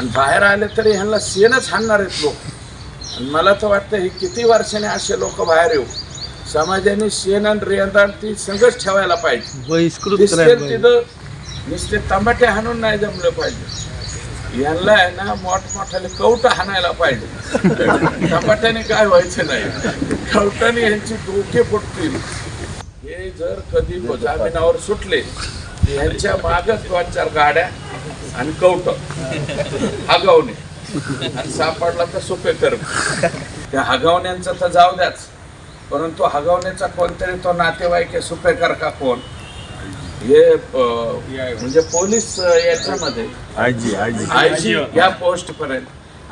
आणि बाहेर आले तरी ह्यांना शेणच हाणणार आहेत लोक. आणि मला तर वाटतं हे किती वर्षाने असे लोक बाहेर येऊ? समाजाने शेण आणि रेंदाण ती संघच ठेवायला पाहिजे. तिथं नुसते तंबाटे हाणून नाही जमलं पाहिजे. यांना आहे ना मोठमोठ्याने कवट हाणायला पाहिजे. तंबाट्याने काय व्हायचं नाही. कवटाने यांची डोके फुटतील. हे जर कधी जामिनावर सुटले यांच्या मागच दोन चार गाड्या आणि कवट. हागवणे आणि सापडला तर सोपे कर त्या हगवण्यांचं तर जाऊ द्याच. परंतु हगवण्याचा कोणतरी तो नातेवाईक आहे सुपेकर का कोण? हे म्हणजे पोलीस याच्यामध्ये. आजी आयजी. या पोस्ट पर्यंत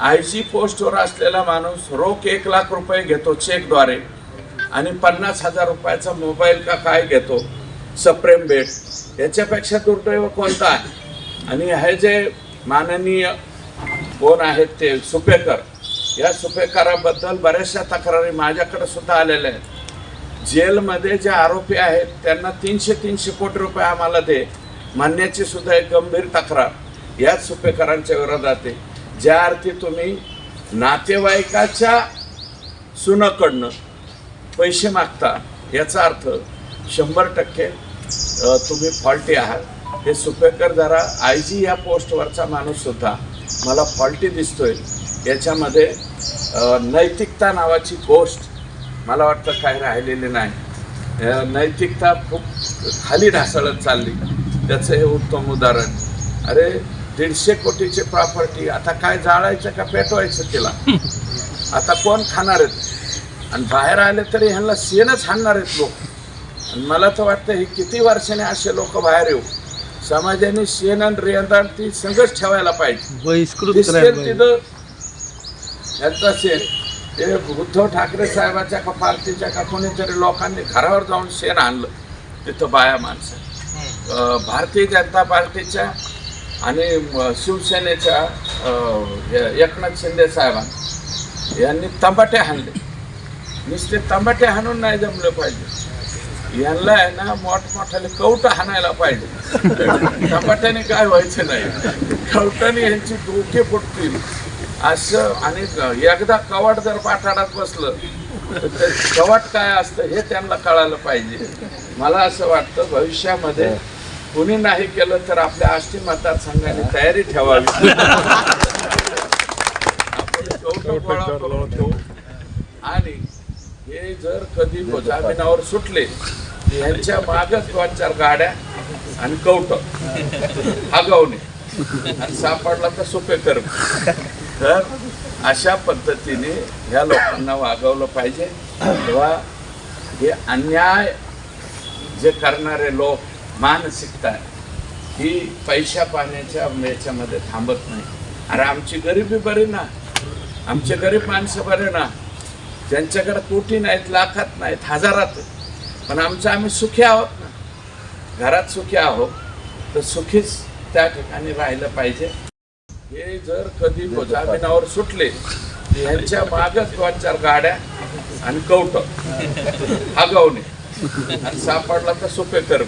आयजी पोस्टवर असलेला माणूस रोख एक लाख रुपये घेतो चेकद्वारे. आणि पन्नास हजार रुपयाचा मोबाईल का काय घेतो? सप्रेम बेट. याच्यापेक्षा दुर्दैव कोणता आहे? आणि हे जे माननीय कोण आहेत ते सुपेकर या सुपेकराबद्दल बऱ्याचशा तक्रारी माझ्याकडे सुद्धा आलेल्या आहेत. जेलमध्ये जे आरोपी आहेत त्यांना तीनशे तीनशे कोटी रुपये आम्हाला दे म्हणण्याची सुद्धा एक गंभीर तक्रार. याच सुपेकरांच्या विरोधात आहे. ज्या अर्थी तुम्ही नातेवाईकाच्या सुनाकडनं पैसे मागता याचा अर्थ शंभर टक्के तुम्ही फॉल्टी आहात. हे सुपेकर जरा आय जी या पोस्टवरचा माणूससुद्धा मला फॉल्टी दिसतोय. याच्यामध्ये नैतिकता नावाची गोष्ट मला वाटतं काही राहिलेली नाही. नैतिकता खूप खाली ढासळत चालली. त्याचं हे उत्तम उदाहरण. अरे दीडशे कोटीची प्रॉपर्टी आता काय जाळायचं का पेटवायचं तिला? आता कोण खाणार आहेत? आणि बाहेर आले तरी ह्यांना सेनच हाणणार आहेत लोक. आणि मला तर वाटतं हे किती वर्षाने असे लोक बाहेर येऊ. समाजाने शेण आणि रेंदाण ती संघच ठेवायला पाहिजे. बहिष्कृत करायला. तिथं यांचा शेण ते उद्धव ठाकरे साहेबाच्या का पार्टीच्या का कोणीतरी लोकांनी घरावर जाऊन शेण आणलं तिथं बाया माणसं. अं, भारतीय जनता पार्टीच्या आणि म, शिवसेनेच्या अं, हे एकनाथ शिंदे साहेबांनी यांनी तंबाटे हाणले. नुसते तंबाटे हाणून नाही जमलं पाहिजे. यांना आहे ना मोठमोठ्याने कवट हाणायला पाहिजे. तंबाट्याने काय व्हायचं नाही. कवटाने यांची डोके फुटतील. असं आणि एकदा कवाट जर पाठाडात बसलं तर कवाट काय असतं हे त्यांना कळालं पाहिजे. मला असं वाटतं भविष्यामध्ये कुणी नाही केलं तर आपल्या आष्टी मतदारसंघाने तयारी ठेवावी. आपण कवटं गोळा करून ठेवू. जर कधी जामिनावर सुटले यांच्या मागच दोन चार गाड्या आणि कवट. हागवणे आणि सापडला तर सोपे कर तर अशा पद्धतीने ह्या लोकांना वागवलं पाहिजे. तेव्हा हे अन्याय जे करणारे लोक मानसिकता ही पैशा पाण्याच्या याच्यामध्ये थांबत नाही. अरे आमची गरिबी बरी ना. आमचे गरीब माणसं बरे ना. ज्यांच्याकडे कोटी नाहीत लाखात नाहीत हजारात पण आमचं आम्ही सुखी आहोत ना? घरात सुखी आहोत तर सुखीच त्या ठिकाणी राहिलं पाहिजे. हे जर कधी जामिनावर सुटले यांच्या मागच दोन चार गाड्या आणि कवट. हागवणे आणि सापडला तर सोपे कर